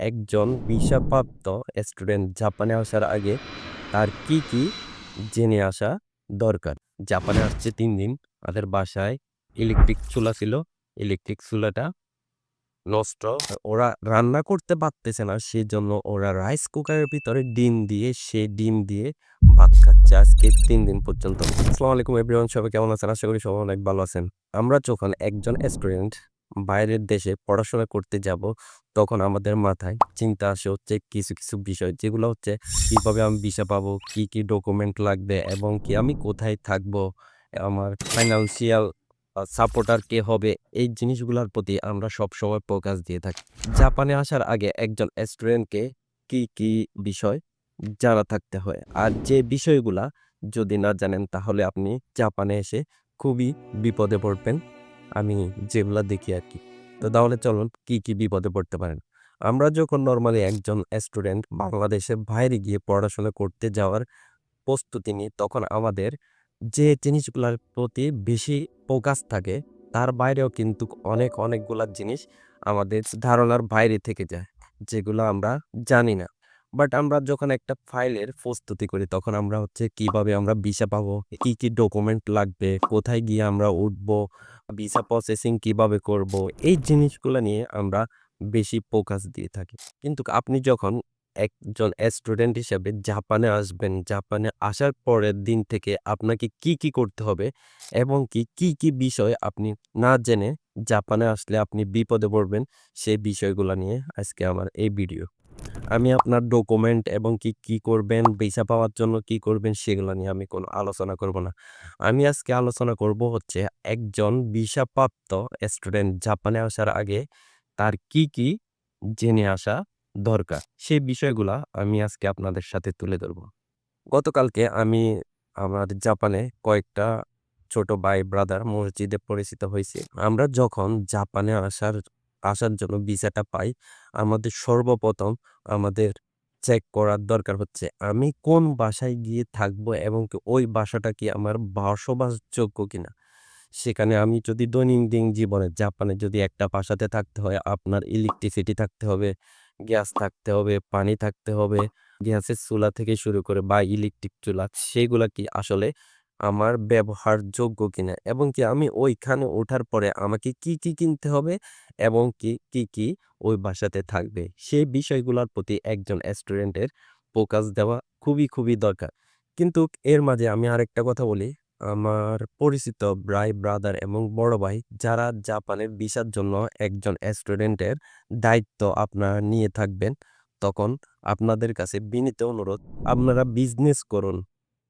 একজন ভিসাপ্রাপ্ত স্টুডেন্ট জাপানে আসার আগে তার কি, কি জেনে আসা দরকার? জাপানে আসছে তিন দিন। তাদের বাসায় ইলেকট্রিক চুলা ছিল। ইলেকট্রিক চুলাটা নষ্ট। ওরা রান্না করতে পারতেছে না। সেজন্য ওরা রাইস কুকারের ভিতরে ডিম দিয়ে সে ডিম দিয়ে ভাত খাচ্ছে আজকে তিন দিন পর্যন্ত। আসসালামু আলাইকুম এভরিওয়ান সবাই কেমন আছেন? আশা করি সবাই অনেক ভালো আছেন। আমরা যখন একজন স্টুডেন্ট বাইরের দেশে পড়াশোনা করতে যাব, তখন আমাদের মাথায় চিন্তা আসে হচ্ছে কিছু, কিছু বিষয় যেগুলো হচ্ছে কীভাবে আমি ভিসা পাবো, কি, কি ডকুমেন্ট লাগবে এবং কি আমি কোথায় থাকব, আমার ফাইন্যান্সিয়াল সাপোর্টার কে হবে এই জিনিসগুলোর প্রতি আমরা সবসময় ফোকাস দিয়ে থাকি। জাপানে আসার আগে একজন স্টুডেন্টকে কি, কি বিষয় জানা থাকতে হয়? আর যে বিষয়গুলা যদি না জানেন তাহলে আপনি জাপানে এসে খুবই বিপদে পড়বেন। আমি যেগুলা দেখি আর কি তো তাহলে চলুন কি, কি বিপদে পড়তে পারেন? আমরা যখন নর্মালি একজন স্টুডেন্ট বাংলাদেশের বাইরে গিয়ে পড়াশোনা করতে যাওয়ার প্রস্তুতি নিই, তখন আমাদের যে জিনিসগুলোর প্রতি বেশি ফোকাস থাকে, তার বাইরেও কিন্তু অনেক, অনেকগুলা জিনিস আমাদের ধারণার বাইরে থেকে যায়। যেগুলো আমরা জানি না। বাট আমরা যখন একটা ফাইলের প্রস্তুতি করি, তখন আমরা হচ্ছে কীভাবে আমরা ভিসা পাবো, কি, কি ডকুমেন্ট লাগবে, কোথায় গিয়ে আমরা উঠবো, ভিসা প্রসেসিং কীভাবে করব, এই জিনিসগুলো নিয়ে আমরা বেশি ফোকাস দিয়ে থাকি। কিন্তু আপনি যখন একজন স্টুডেন্ট হিসেবে জাপানে আসবেন, জাপানে আসার পরের দিন থেকে আপনাকে কি, কি করতে হবে এবং কি, কি, কি বিষয় আপনি না জেনে জাপানে আসলে আপনি বিপদে পড়বেন, সেই বিষয়গুলো নিয়ে আজকে আমার এই ভিডিও। আমি আপনার ডকুমেন্ট এবং কি, কি করবেন, ভিসা পাওয়ার জন্য কি করবেন সেগুলো নিয়ে আমি কোনো আলোচনা করব না। আমি আজকে আলোচনা করব হচ্ছে একজন ভিসাপ্রাপ্ত স্টুডেন্ট জাপানে আসার আগে তার কি, কি জেনে আসা দরকার? সেই বিষয়গুলা আমি আজকে আপনাদের সাথে তুলে ধরব। গতকালকে আমি আমার জাপানে কয়েকটা ছোট ভাই ব্রাদার মসজিদে পরিচিত হইছি। আমরা যখন জাপানে আসার আসার জন্য ভিসাটা পাই, আমাদের সর্বপ্রথম আমাদের চেক করার দরকার হচ্ছে আমি কোন বাসায় গিয়ে থাকব এবং ওই বাসাটা কি আমার বসবাসযোগ্য কিনা? সেখানে আমি যদি দৈনন্দিন জীবনে জাপানে যদি একটা বাসাতে থাকতে হয়, আপনার ইলেকট্রিসিটি থাকতে হবে, গ্যাস থাকতে হবে, পানি থাকতে হবে, গ্যাসের চুলা থেকে শুরু করে বা ইলেকট্রিক চুলা সেগুলা কি আসলে আমার ব্যবহারযোগ্য কিনা? এবং কি আমি ওইখানে ওঠার পরে আমাকে কি, কি কিনতে হবে এবং কি, কি, কি ওই বাসাতে থাকবে? সেই বিষয়গুলোর প্রতি একজন স্টুডেন্টের ফোকাস দেওয়া খুবই, খুবই দরকার। কিন্তু এর মাঝে আমি আরেকটা কথা বলি, আমার পরিচিত ভাই ব্রাদার এবং বড় ভাই যারা জাপানের ভিসার জন্য একজন স্টুডেন্টের দায়িত্ব আপনারা নিয়ে থাকবেন, তখন আপনাদের কাছে বিনীত অনুরোধ আপনারা বিজনেস করুন।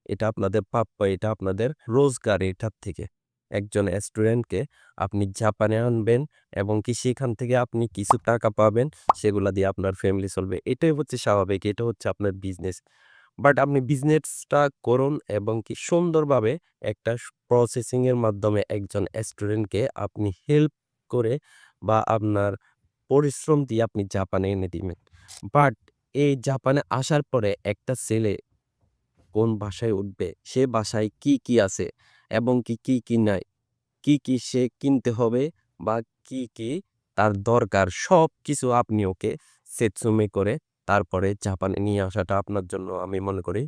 এটা আপনাদের প্রাপ্য, এটা আপনাদের রোজগার এটার থেকে। একজন স্টুডেন্টকে আপনি জাপানে আনবেন এবং কি সেখান থেকে আপনি কিছু টাকা পাবেন, সেগুলা দিয়ে আপনার ফ্যামিলি চলবে। এটাই হচ্ছে স্বাভাবিক, এটা হচ্ছে আপনার বিজনেস। বাট আপনি বিজনেসটা করুন এবং কি সুন্দরভাবে একটা প্রসেসিংয়ের মাধ্যমে একজন স্টুডেন্টকে আপনি হেল্প করে বা আপনার পরিশ্রম দিয়ে আপনি জাপানে এনে দিবেন। বাট এই জাপানে আসার পরে একটা ছেলে কোন বাসায় উঠবে, সে বাসায় কি, কি আছে এবং কি, কি, কি নাই, কি, কি সে কিনতে হবে বা কি, কি তার দরকার সব কিছু আপনি ওকে সেটসুমে করে তারপরে জাপানে নিয়ে আসাটা আপনার জন্য আমি মনে করি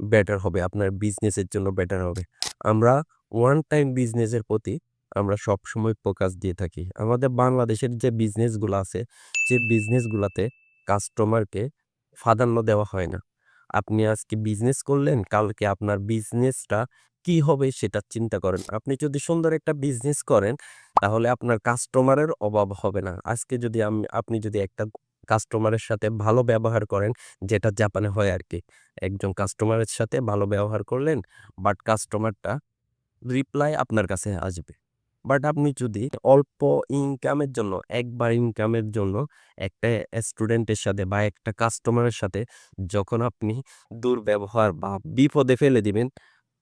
বেটার হবে। আপনার বিজনেসের জন্য বেটার হবে। আমরা ওয়ান টাইম বিজনেসের প্রতি আমরা সব সময় ফোকাস দিয়ে থাকি। আমাদের বাংলাদেশের যে বিজনেসগুলো আছে, যে বিজনেসগুলোতে কাস্টমারকে প্রাধান্য দেওয়া হয় না। আপনি আজকে বিজনেস করলেন, কালকে আপনার বিজনেসটা কি হবে সেটা চিন্তা করেন। আপনি যদি সুন্দর একটা বিজনেস করেন, তাহলে আপনার কাস্টমারের অভাব হবে না। আজকে যদি আমি আপনি যদি একটা কাস্টমারের সাথে ভালো ব্যবহার করেন, যেটা জাপানে হয় আর কি একজন কাস্টমারের সাথে ভালো ব্যবহার করলেন, বাট কাস্টমারটা রিপ্লাই আপনার কাছে আসবে। বাট আপনি যদি অল্প ইনকামের জন্য, একবার ইনকামের জন্য একটা স্টুডেন্টের সাথে বা একটা কাস্টমারের সাথে যখন আপনি দুর্ব্যবহার বা বিপদে ফেলে দিবেন,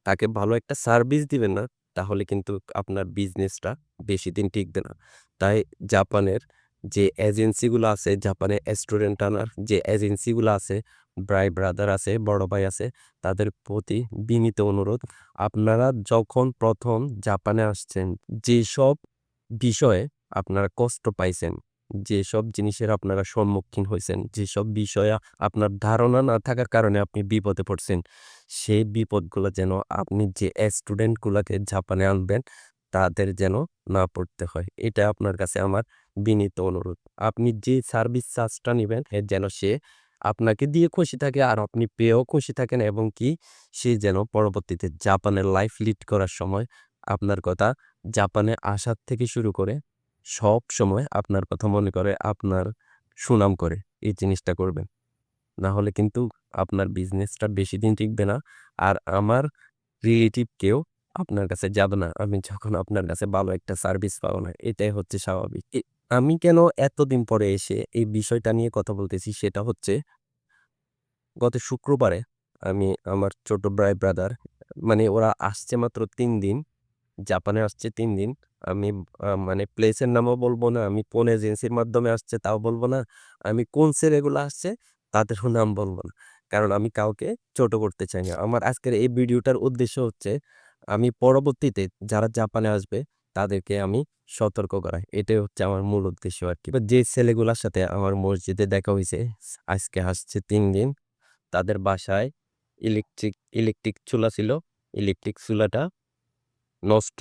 তাকে ভালো একটা সার্ভিস দিবেন না, তাহলে কিন্তু আপনার বিজনেসটা বেশিদিন টিকবে না। তাই জাপানের যে এজেন্সিগুলো আছে, জাপানে স্টুডেন্ট আনার যে এজেন্সিগুলো আছে, ভাই ব্রাদার আছে, বড় ভাই আছে, তাদের প্রতি বিনীত অনুরোধ আপনারা যখন প্রথম জাপানে আসছেন, যেসব বিষয়ে আপনারা কষ্ট পাইছেন, যেসব জিনিসের আপনারা সম্মুখীন হইছেন, যেসব বিষয়ে আপনার ধারণা না থাকার কারণে আপনি বিপদে পড়ছেন, সেই বিপদগুলো যেন আপনি যে স্টুডেন্টগুলোকে জাপানে আনবেন, তাদের যেন না পড়তে হয়। এটা আপনার কাছে আমার বিনীত অনুরোধ। আপনি যে সার্ভিস চার্জটা নেবেন যেন সে আপনাকে দিয়ে খুশি থাকে আর আপনি পেয়েও খুশি থাকেন এবং কি সে যেন পরবর্তীতে জাপানের লাইফ লিড করার সময় আপনার কথা জাপানে আসার থেকে শুরু করে সবসময় আপনার কথা মনে করে, আপনার সুনাম করে। এই জিনিসটা করবেন। না হলে কিন্তু আপনার বিজনেসটা বেশি দিন টিকবে না। আর আমার রিলেটিভ কেউ আপনার কাছে যাবে না। আমি যখন আপনার কাছে ভালো একটা সার্ভিস পাবো না। এটাই হচ্ছে স্বাভাবিক। আমি কেন এতদিন পরে এসে এই বিষয়টা নিয়ে কথা বলতেছি সেটা হচ্ছে, গত শুক্রবারে আমি আমার ছোট ভাই ব্রাদার মানে ওরা আসছে মাত্র তিন দিন। জাপানে আসছে তিন দিন। আমি মানে প্লেসের নামও বলব না। আমি কোন এজেন্সির মাধ্যমে আসছে তাও বলব না। আমি কোন ছেলেগুলো আসছে তাদেরও নাম বলব না। কারণ আমি কাউকে ছোট করতে চাই না। আমার আজকের এই ভিডিওটার উদ্দেশ্য হচ্ছে, আমি পরবর্তীতে যারা জাপানে আসবে তাদেরকে আমি সতর্ক করা। এটাই হচ্ছে আমার মূল উদ্দেশ্য আর কি যে ছেলেগুলোর সাথে আমার মসজিদে দেখা হয়েছে আজকে আসছে তিন দিন। তাদের বাসায় ইলেকট্রিক ইলেকট্রিক চুলা ছিল। ইলেকট্রিক চুলাটা নষ্ট,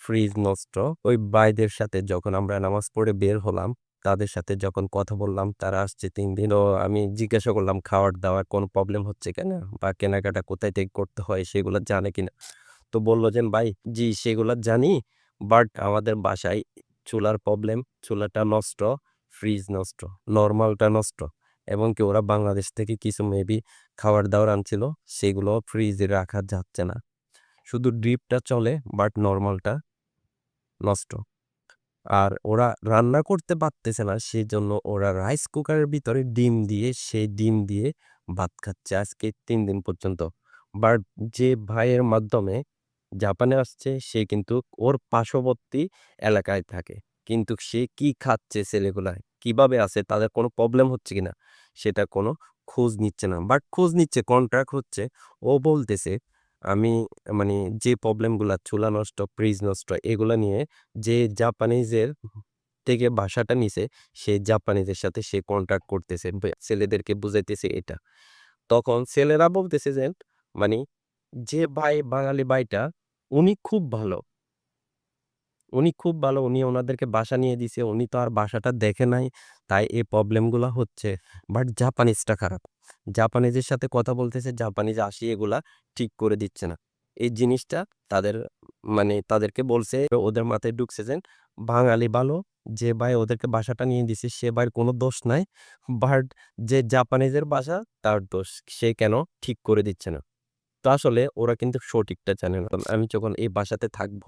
ফ্রিজ নষ্ট। ওই বাইদের সাথে যখন আমরা নামাজ পড়ে বের হলাম, তাদের সাথে যখন কথা বললাম, তারা আসছে তিন দিন। তো আমি জিজ্ঞাসা করলাম খাওয়ার-দাওয়ার কোনো প্রবলেম হচ্ছে কিনা বা কেনাকাটা কোথায় থেকে করতে হয় সেগুলো জানে কিনা? তো বলল যে, "ভাই জি সেগুলো জানি। বাট আমাদের বাসায় চুলার প্রবলেম। চুলাটা নষ্ট, ফ্রিজ নষ্ট, নর্মালটা নষ্ট।" এবং কি ওরা বাংলাদেশ থেকে কিছু মেবি খাবার-দাবার আনছিল। সেগুলো ফ্রিজে রাখা যাচ্ছে না। শুধু ড্রিপটা চলে বাট নর্মালটা নষ্ট। আর ওরা রান্না করতে পারতেছে না সেজন্য ওরা রাইস কুকারের ভিতরে ডিম দিয়ে সেই ডিম দিয়ে ভাত খাচ্ছে আজকে তিন দিন পর্যন্ত। বাট যে ভাইয়ের মাধ্যমে জাপানে আসছে সে কিন্তু ওর পার্শ্ববর্তী এলাকায় থাকে। কিন্তু সে কি খাচ্ছে ছেলেগুলা, কীভাবে আছে, তাদের কোনো প্রবলেম হচ্ছে কিনা সেটা কোনো খোঁজ নিচ্ছে না। বাট খোঁজ নিচ্ছে, কন্ট্রাক্ট হচ্ছে। ও বলতেছে আমি মানে যে প্রবলেমগুলা চুলা নষ্ট, ফ্রিজ নষ্ট এগুলা নিয়ে যে জাপানিজের থেকে বাসাটা নিছে, সে জাপানিজের সাথে সে কন্ট্রাক্ট করতেছে। ছেলেদেরকে বুঝাইতেছে এটা। তখন ছেলেরা বলতেছে যে মানে যে ভাই বাঙালি ভাইটা উনি খুব ভালো। উনি খুব ভালো। উনি ওনাদেরকে বাসা নিয়ে দিছে। উনি তো আর বাসাটা দেখে নাই। তাই এই প্রবলেমগুলো হচ্ছে। বাট জাপানিজটা খারাপ। জাপানিজের সাথে কথা বলতেছে, জাপানিজ আসি এগুলা ঠিক করে দিচ্ছে না। এই জিনিসটা তাদের মানে তাদেরকে বলছে ওদের মাথায় ঢুকছে যে বাঙালি ভালো, যে ভাই ওদেরকে বাসাটা নিয়ে দিছে সে ভাইয়ের কোনো দোষ নাই। বাট যে জাপানিজের বাসা তার দোষ। সে কেন ঠিক করে দিচ্ছে না। তো আসলে ওরা কিন্তু সঠিকটা জানে না। আমি যখন এই বাসাতে থাকব,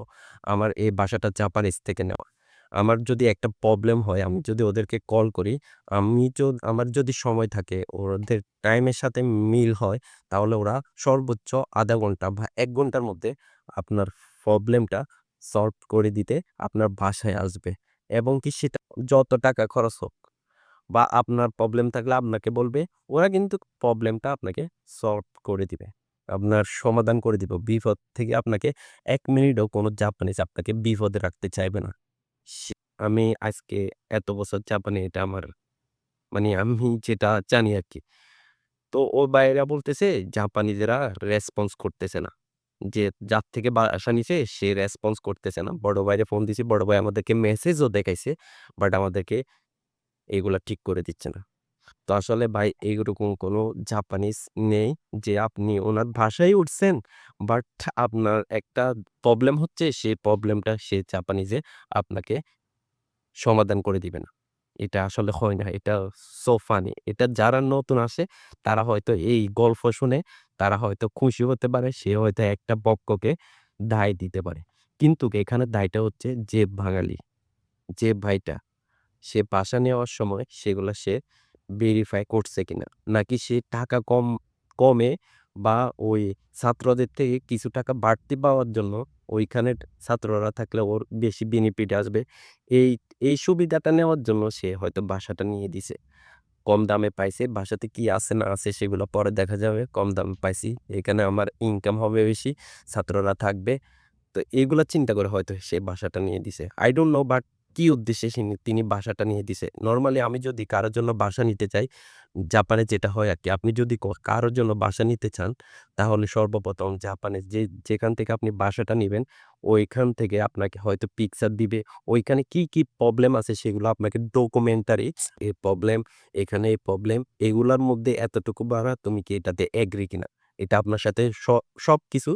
আমার এই বাসাটা জাপানিজ থেকে নেওয়া। আমার যদি একটা প্রবলেম হয়, আমি যদি ওদেরকে কল করি, আমি য আমার যদি সময় থাকে, ওদের টাইমের সাথে মিল হয়, তাহলে ওরা সর্বোচ্চ আধা ঘণ্টা বা এক ঘণ্টার মধ্যে আপনার প্রবলেমটা সলভ করে দিতে আপনার বাসায় আসবে। এবং কি সেটা যত টাকা খরচ হোক বা আপনার প্রবলেম থাকলে আপনাকে বলবে, ওরা কিন্তু প্রবলেমটা আপনাকে সলভ করে দিবে। আপনার সমাধান করে দিবে। বিপদ থেকে আপনাকে এক মিনিটও কোনো জাপানিজ আপনাকে বিপদে রাখতে চাইবে না। আমি আজকে এত বছর জাপানে এটা আমার মানে আমি যেটা জানি আর কি তো ও ভাইয়েরা বলতেছে জাপানিজেরা রেসপন্স করতেছে না। যে যার থেকে বাসা নিছে সে রেসপন্স করতেছে না। বড় ভাইরে ফোন দিছি, বড় ভাই আমাদেরকে মেসেজও দেখাইছে। বাট আমাদেরকে এগুলা ঠিক করে দিচ্ছে না। তো আসলে ভাই এইরকম কোনো জাপানিজ নেই যে আপনি ওনার ভাষায় উঠছেন, বাট আপনার একটা প্রবলেম হচ্ছে সেই প্রবলেমটা সে জাপানিজে আপনাকে সমাধান করে দিবে না। এটা আসলে হয় না। এটা সো ফানি। এটা যারা নতুন আসে তারা হয়তো এই গল্প শুনে তারা হয়তো খুশি হতে পারে। সে হয়তো একটা পক্ষকে দায় দিতে পারে। কিন্তু এখানে দায়টা হচ্ছে যে বাঙালি, যে ভাইটা সে বাসা নেওয়ার সময় সেগুলো সে ভেরিফাই করছে কিনা। নাকি সে টাকা কম, কমে বা ওই ছাত্রদের থেকে কিছু টাকা বাড়তি পাওয়ার জন্য ওইখানের ছাত্ররা থাকলে ওর বেশি বেনিফিট আসবে। এই এই সুবিধাটা নেওয়ার জন্য সে হয়তো বাসাটা নিয়ে দিছে। কম দামে পাইছে। বাসাতে কি আছে না আছে সেগুলো পরে দেখা যাবে। কম দামে পাইছি। এখানে আমার ইনকাম হবে বেশি। ছাত্ররা থাকবে। তো এগুলা চিন্তা করে হয়তো সে বাসাটা নিয়ে দিছে। আই don't নো বাট কি উদ্দেশ্যে তিনি বাসাটা নিয়ে দিছে। নর্মালি আমি যদি কারোর জন্য বাসা নিতে চাই, জাপানে যেটা হয় আর কি আপনি যদি কারোর জন্য বাসা নিতে চান, তাহলে সর্বপ্রথম জাপানে যে যেখান থেকে আপনি বাসাটা নেবেন ওইখান থেকে আপনাকে হয়তো পিকচার দিবে। ওইখানে কি, কি প্রবলেম আছে সেগুলো আপনাকে ডকুমেন্টারি এই প্রবলেম, এখানে এই প্রবলেম, এগুলার মধ্যে এতটুকু বাড়া তুমি কি এটাতে এগ্রি কিনা? এটা আপনার সাথে সব সবকিছু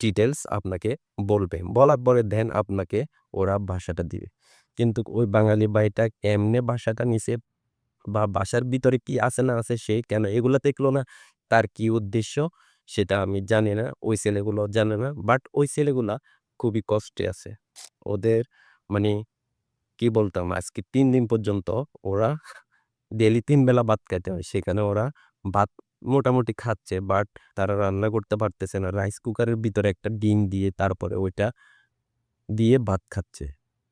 ডিটেইলস আপনাকে বলবে। বলার পরে দেন আপনাকে ওরা ভাষাটা দিবে। কিন্তু ওই বাঙালি ভাইটা কেমনে ভাষাটা নিছে বা বাসার ভিতরে কি আছে না আছে সে কেন এগুলা দেখল না? তার কি উদ্দেশ্য? সেটা আমি জানি না। ওই ছেলেগুলো জানে না। বাট ওই ছেলেগুলা খুবই কষ্টে আছে। ওদের মানে কি বলতাম, আজকে তিন দিন পর্যন্ত ওরা ডেইলি তিন বেলা ভাত খাইতে হয়। সেখানে ওরা ভাত মোটামুটি খাচ্ছে। বাট তারা রান্না করতে পারতেছে না। রাইস কুকারের ভিতরে একটা ডিম দিয়ে তারপরে ওইটা দিয়ে ভাত খাচ্ছে।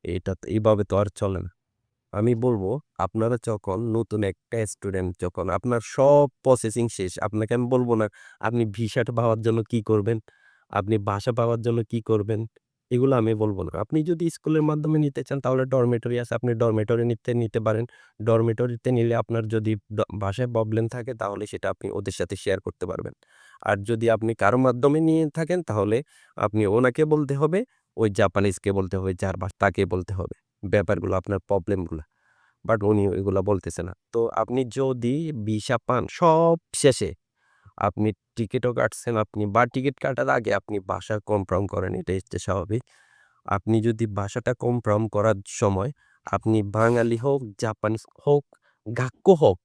এটা তো এভাবে তো আর চলে না। আমি বলব, আপনারা যখন নতুন একটা স্টুডেন্ট যখন আপনার সব প্রসেসিং শেষ। আপনাকে আমি বলব না, আপনি ভিসাটা পাওয়ার জন্য কি করবেন? আপনি বাসা পাওয়ার জন্য কি করবেন? এগুলো আমি বলব না। আপনি যদি স্কুলের মাধ্যমে নিতে চান তাহলে ডরমেটরি আছে। আপনি ডরমেটরি নিতে নিতে পারেন। ডরমেটরিতে নিলে আপনার যদি বাসায় প্রবলেম থাকে তাহলে সেটা আপনি ওদের সাথে শেয়ার করতে পারবেন। আর যদি আপনি কারও মাধ্যমে নিয়ে থাকেন তাহলে আপনি ওনাকে বলতে হবে, ওই জাপানিজকে বলতে হবে যার তাকে বলতে হবে। ব্যাপারগুলো আপনার প্রবলেমগুলো বাট উনি এগুলা বলতেছে না। তো আপনি যদি ভিসা পান সব শেষে আপনি টিকিটও কাটছেন আপনি বা টিকিট কাটার আগে আপনি বাসা কনফার্ম করেন এটাই হচ্ছে স্বাভাবিক। আপনি যদি বাসাটা কনফার্ম করার সময় আপনি বাঙালি হোক, জাপানিজ হোক, গাক্কো হোক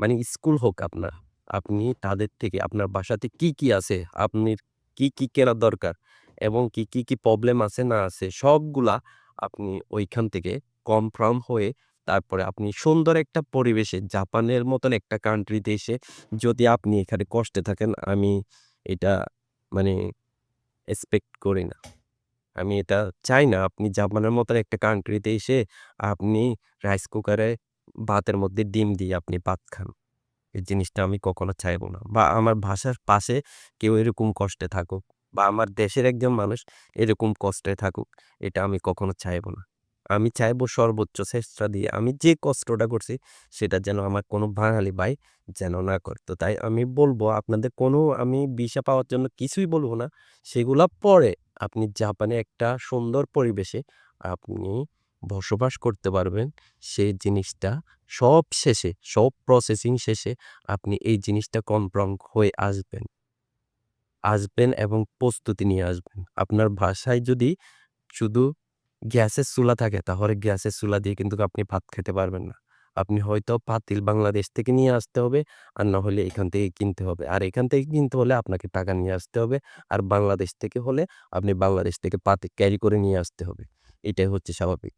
মানে স্কুল হোক আপনার, আপনি তাদের থেকে আপনার বাসাতে কি, কি আছে, আপনির কি, কি কেনার দরকার এবং কি, কি, কি প্রবলেম আছে না আছে সবগুলা আপনি ওইখান থেকে কনফার্ম হয়ে তারপরে আপনি সুন্দর একটা পরিবেশে জাপানের মতন একটা কান্ট্রিতে এসে যদি আপনি এখানে কষ্টে থাকেন আমি এটা মানে এক্সপেক্ট করি না। আমি এটা চাই না আপনি জাপানের মতন একটা কান্ট্রিতে এসে আপনি রাইস কুকারে ভাতের মধ্যে ডিম দিয়ে আপনি ভাত খান। এই জিনিসটা আমি কখনো চাইব না। বা আমার ভাষার পাশে কেউ এরকম কষ্টে থাকুক বা আমার দেশের একজন মানুষ এরকম কষ্টে থাকুক, এটা আমি কখনো চাইব না। আমি চাইব সর্বোচ্চ চেষ্টা দিয়ে আমি যে কষ্টটা করছি সেটা যেন আমার কোনো বাঙালি ভাই যেন না করে। তো তাই আমি বলব আপনাদের কোনো আমি ভিসা পাওয়ার জন্য কিছুই বলব না। সেগুলা পরে আপনি জাপানে একটা সুন্দর পরিবেশে আপনি বসবাস করতে পারবেন। সেই জিনিসটা সব শেষে, সব প্রসেসিং শেষে আপনি এই জিনিসটা কনফার্ম হয়ে আসবেন। আসবেন এবং প্রস্তুতি নিয়ে আসবেন। আপনার ভাষায় যদি শুধু গ্যাসের চুলা থাকে, তাহলে গ্যাসের চুলা দিয়ে কিন্তু আপনি ভাত খেতে পারবেন না। আপনি হয়তো পাতিল বাংলাদেশ থেকে নিয়ে আসতে হবে, আর না হলে এখান থেকে কিনতে হবে। আর এখান থেকে কিনতে হলে আপনাকে টাকা নিয়ে আসতে হবে। আর বাংলাদেশ থেকে হলে আপনি বাংলাদেশ থেকে পাতিল ক্যারি করে নিয়ে আসতে হবে। এটাই হচ্ছে স্বাভাবিক।